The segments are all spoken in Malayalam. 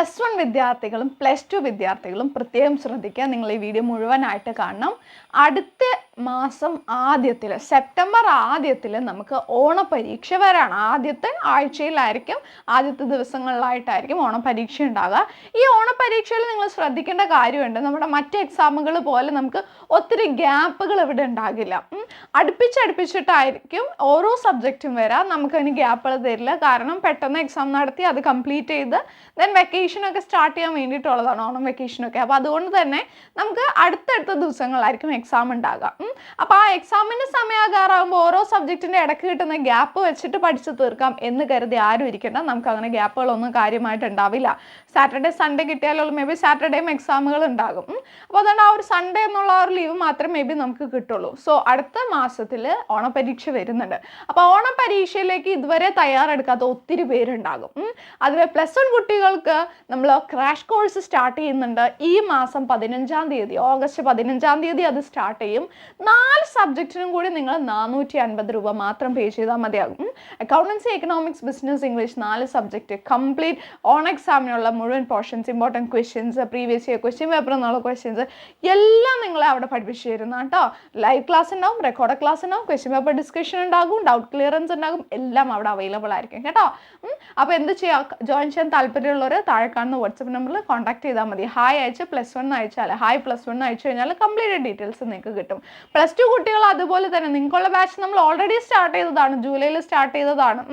പ്ലസ് വൺ വിദ്യാർത്ഥികളും പ്ലസ് ടു വിദ്യാർത്ഥികളും പ്രത്യേകം ശ്രദ്ധിക്കുക. നിങ്ങൾ ഈ വീഡിയോ മുഴുവനായിട്ട് കാണണം. അടുത്ത മാസം ആദ്യത്തിൽ സെപ്റ്റംബർ ആദ്യത്തിൽ നമുക്ക് ഓണപരീക്ഷ വരാണ്. ആദ്യത്തെ ആഴ്ചയിലായിരിക്കും ആദ്യത്തെ ദിവസങ്ങളിലായിട്ടായിരിക്കും ഓണപരീക്ഷ ഉണ്ടാകുക ഈ ഓണപരീക്ഷയിൽ നിങ്ങൾ ശ്രദ്ധിക്കേണ്ട കാര്യമുണ്ട്. നമ്മുടെ മറ്റ് എക്സാമുകൾ പോലെ നമുക്ക് ഒത്തിരി ഗ്യാപ്പുകൾ ഇവിടെ ഉണ്ടാകില്ല. അടുപ്പിച്ചടുപ്പിച്ചിട്ടായിരിക്കും ഓരോ സബ്ജക്റ്റും വരാം. നമുക്കതിന് ഗ്യാപ്പുകൾ തരില്ല. കാരണം പെട്ടെന്ന് എക്സാം നടത്തി അത് കംപ്ലീറ്റ് ചെയ്ത് ദെൻ വെക്കേഷനൊക്കെ സ്റ്റാർട്ട് ചെയ്യാൻ വേണ്ടിയിട്ടുള്ളതാണ് ഓണം വെക്കേഷനൊക്കെ അപ്പോൾ അതുകൊണ്ട് തന്നെ നമുക്ക് അടുത്തടുത്ത ദിവസങ്ങളായിരിക്കും എക്സാം ഉണ്ടാകാം. അപ്പോൾ ആ എക്സാമിന്റെ സമയാകാറാകുമ്പോൾ ഓരോ സബ്ജക്റ്റിന്റെ ഇടയ്ക്ക് കിട്ടുന്ന ഗ്യാപ്പ് വെച്ചിട്ട് പഠിച്ച് തീർക്കാം എന്ന് കരുതി ആരും ഇരിക്കേണ്ട. നമുക്ക് അങ്ങനെ ഗ്യാപ്പുകളൊന്നും കാര്യമായിട്ട് ഉണ്ടാവില്ല. സാറ്റർഡേ സൺഡേ കിട്ടിയാലുള്ള മേ ബി സാറ്റർഡേയും എക്സാമുകൾ ഉണ്ടാകും. അപ്പോൾ അതുകൊണ്ട് ആ ഒരു സൺഡേ എന്നുള്ള ആ ഒരു ലീവ് മാത്രമേ മേ ബി നമുക്ക് കിട്ടുള്ളൂ. സോ അടുത്ത മാസത്തിൽ ഓണപരീക്ഷ വരുന്നുണ്ട്. അപ്പോൾ ഓണപരീക്ഷയിലേക്ക് ഇതുവരെ തയ്യാറെടുക്കാത്ത ഒത്തിരി പേരുണ്ടാകും. അതിൽ പ്ലസ് വൺ കുട്ടികൾക്ക് നമ്മൾ ക്രാഷ് കോഴ്സ് സ്റ്റാർട്ട് ചെയ്യുന്നുണ്ട്. ഈ മാസം പതിനഞ്ചാം തീയതി ഓഗസ്റ്റ് പതിനഞ്ചാം തീയതി അത് സ്റ്റാർട്ട് ചെയ്യും. നാല് സബ്ജക്റ്റിനും കൂടി നിങ്ങൾ നാനൂറ്റി അൻപത് രൂപ മാത്രം പേ ചെയ്താൽ മതിയാകും. അക്കൗണ്ടൻസി എക്കണോമിക്സ് ബിസിനസ് ഇംഗ്ലീഷ് നാല് സബ്ജക്റ്റ് കംപ്ലീറ്റ് ഓൺ എക്സാമിനുള്ള മുഴുവൻ portions important questions previous year question paper എന്നുള്ള ക്വസ്റ്റ്യൻസ് എല്ലാം നിങ്ങളെ അവിടെ പഠിപ്പിച്ചു തരുന്ന കേട്ടോ ലൈവ് ക്ലാസ് ഉണ്ടാവും റെക്കോർഡ് ക്ലാസ് ഉണ്ടാവും ക്വസ്റ്റ്യൻ പേപ്പർ ഡിസ്കഷൻ ഉണ്ടാകും ഡൗട്ട് ക്ലിയറൻസ് ഉണ്ടാകും എല്ലാം അവിടെ അവൈലബിൾ ആയിരിക്കും. കേട്ടോ? അപ്പോൾ എന്ത് ചെയ്യാം? ജോയിൻ ചെയ്യാൻ താല്പര്യമുള്ളവർ താഴെ കാണുന്ന വാട്സപ്പ് നമ്പറിൽ കോൺടാക്ട് ചെയ്താൽ മതി. ഹായ് അയച്ച് പ്ലസ് വൺ അയച്ചാൽ ഹായ് പ്ലസ് വൺ അയച്ചു കഴിഞ്ഞാൽ കംപ്ലീറ്റ് ഡീറ്റെയിൽസ് നിങ്ങൾക്ക് കിട്ടും. പ്ലസ് ടു കുട്ടികൾ അതുപോലെ തന്നെ നിങ്ങൾക്കുള്ള ബാച്ച് നമ്മൾ ഓൾറെഡി സ്റ്റാർട്ട് ചെയ്തതാണ് ജൂലൈയിൽ സ്റ്റാർട്ട് ചെയ്തതാണ്.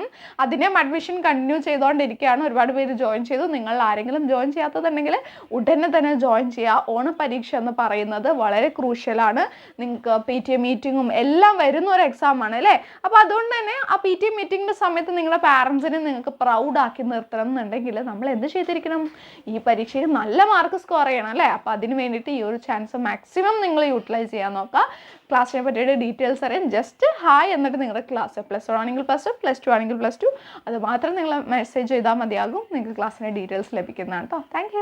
അതിനെ അഡ്മിഷൻ കണ്ടിന്യൂ ചെയ്തുകൊണ്ടിരിക്കുകയാണ് ഒരുപാട് പേര് ജോയിൻ ചെയ്തു. നിങ്ങൾ ആരെങ്കിലും ജോയിൻ ചെയ്യാത്തതുണ്ടെങ്കിൽ ഉടനെ തന്നെ ജോയിൻ ചെയ്യുക ഓണപരീക്ഷ എന്ന് പറയുന്നത് വളരെ ക്രൂഷ്യലാണ് നിങ്ങൾക്ക് പി ടി എ മീറ്റിങ്ങും എല്ലാം വരുന്ന ഒരു എക്സാം ആണ് അല്ലേ? അപ്പോൾ അതുകൊണ്ട് തന്നെ ആ പി ടി മീറ്റിംഗിന്റെ സമയത്ത് നിങ്ങളുടെ പാരൻസിനെ നിങ്ങൾക്ക് പ്രൗഡ് ആക്കി നിർത്തണം എന്നുണ്ടെങ്കിൽ നമ്മൾ എന്ത് ചെയ്തിരിക്കണം? ഈ പരീക്ഷയിൽ നല്ല മാർക്ക് സ്കോർ ചെയ്യണം അല്ലേ? അപ്പോൾ അതിന് വേണ്ടിയിട്ട് ഈ ഒരു ചാൻസ് മാക്സിമം നിങ്ങൾ യൂട്ടിലൈസ് ചെയ്യാൻ നോക്കുക. ക്ലാസ്സിനെ പറ്റിയിട്ട് ഡീറ്റെയിൽസ് അറിയാൻ ജസ്റ്റ് ഹായ് എന്നിട്ട് നിങ്ങളുടെ ക്ലാസ് പ്ലസ് വൺ ആണെങ്കിൽ പ്ലസ് വൺ പ്ലസ് ടു ആണെങ്കിൽ പ്ലസ് ടു അത് മാത്രം നിങ്ങൾ മെസ്സേജ് ചെയ്താൽ മതിയാകും. നിങ്ങൾക്ക് ക്ലാസ്സിന്റെ ഡീറ്റെയിൽസ് ലഭിക്കുന്നതാണ് കേട്ടോ താങ്ക്